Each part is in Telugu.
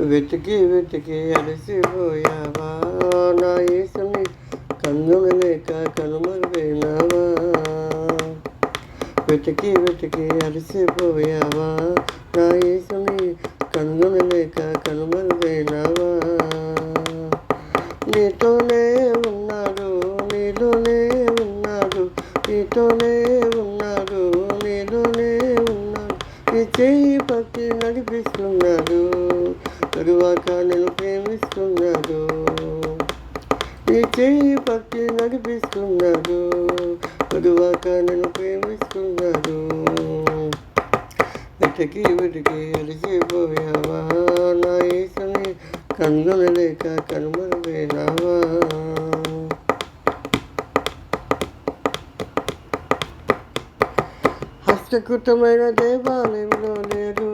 వెతికి వెతికి అలసిపోయావా? నా యేసుని కన్నులు లేక కనుమరుగైనావా? వెతికి వెతికి అలసిపోయావా? నా నీ చేయి పట్టి నడిపిస్తున్నాడు. తరువాత నేను ప్రేమిస్తున్నాడు. నీ చేయి పట్టి నడిపిస్తున్నాడు. తరువాత నేను ప్రేమిస్తున్నాడు. ఇటుకి వెతికి అలిసిపోయావా? నా యేసుని కన్నులు లేక కనుమరుపోయినావా హస్తకృతమైన దేవాలయంలో లేదు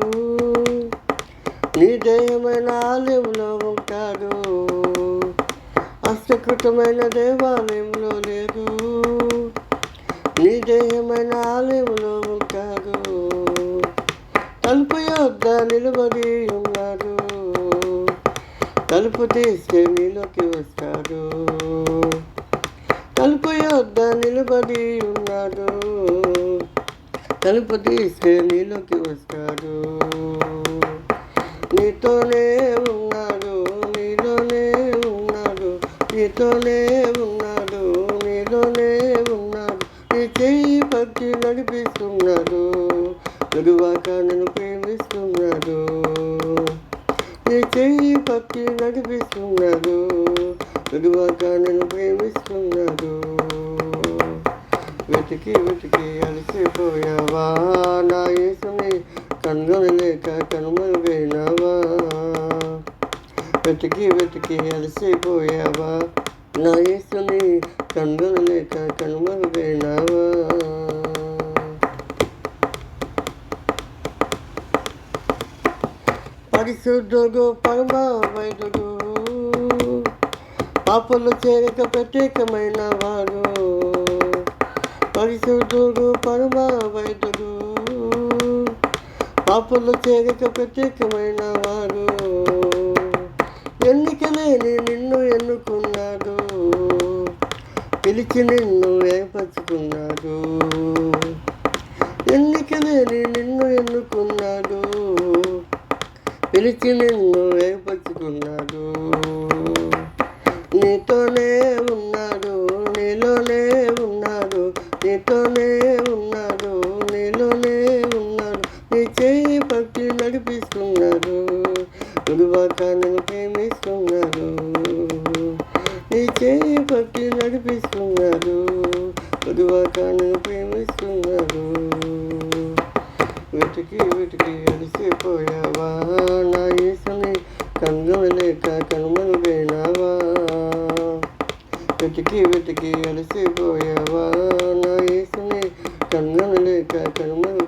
నీ దేహమైన ఆలయంలో ఉంటాడు హస్తకృతమైన దేవాలయంలో లేదు నీ దేహమైన ఆలయంలో ఉంటాడు తలుపు యొద్ద నిలబడి ఉన్నాడు తలుపు తీస్తే నీలోకి వస్తాడు తలుపు యొద్ద నిలబడి ఉన్నాడు. తలుపు తీస్తే నీలోకి వస్తాడు. నీతోనే ఉన్నాడు నీలోనే ఉన్నాడు నీతోనే ఉన్నాడు నీలోనే ఉన్నాడు. నీ చెయ్యి పట్టి నడిపిస్తున్నాడు తరువాత నన్ను ప్రేమిస్తున్నాడు. నీ చెయ్యి పట్టి నడిపిస్తున్నాడు తరువాత నన్ను ప్రేమిస్తున్నాడు. వెతికి వెతికి అలసిపోయావా నా యేసుని కన్నులు లేక కనుమరుగైనావా వెతికి వెతికి అలసిపోయావా నా యేసుని కన్నులు లేక కనుమరుగైనావా పరిశుద్ధుడు పరమ వైద్యుడు పాపలు చేరక ప్రత్యేకమైన వాడు పరిశుద్ధుడు పరమ వైద్యుడు పాపలు చేరిక ప్రత్యేకమైన వాడు. ఎన్నికలేని నిన్ను ఎన్నుకున్నాడు. పిలిచి నిన్ను ఏర్పరచుకున్నాడు ఎన్నికలేని నిన్ను ఎన్నుకున్నాడు. పిలిచి నిన్ను ఏర్పరచుకున్నాడు నీతోనే ఉన్నాడు నీలోనే నీతోనే ఉన్నాడు నీలోనే ఉన్నాడు నీ చేయి పట్టి నడిపిస్తున్నాడు గురువాక నన్ను ప్రేమిస్తున్నాడు నీ చేయి పట్టి నడిపిస్తున్నాడు గురువాక నన్ను ప్రేమిస్తున్నాడు వెతికి వెతికి అలసిపోయావా? నా యేసుని కన్నులు లేక కనుమరుగైనావా వెతికి వెతికి అలసిపోయావా? నా యేసుని కన్నులు లేక కనుమరు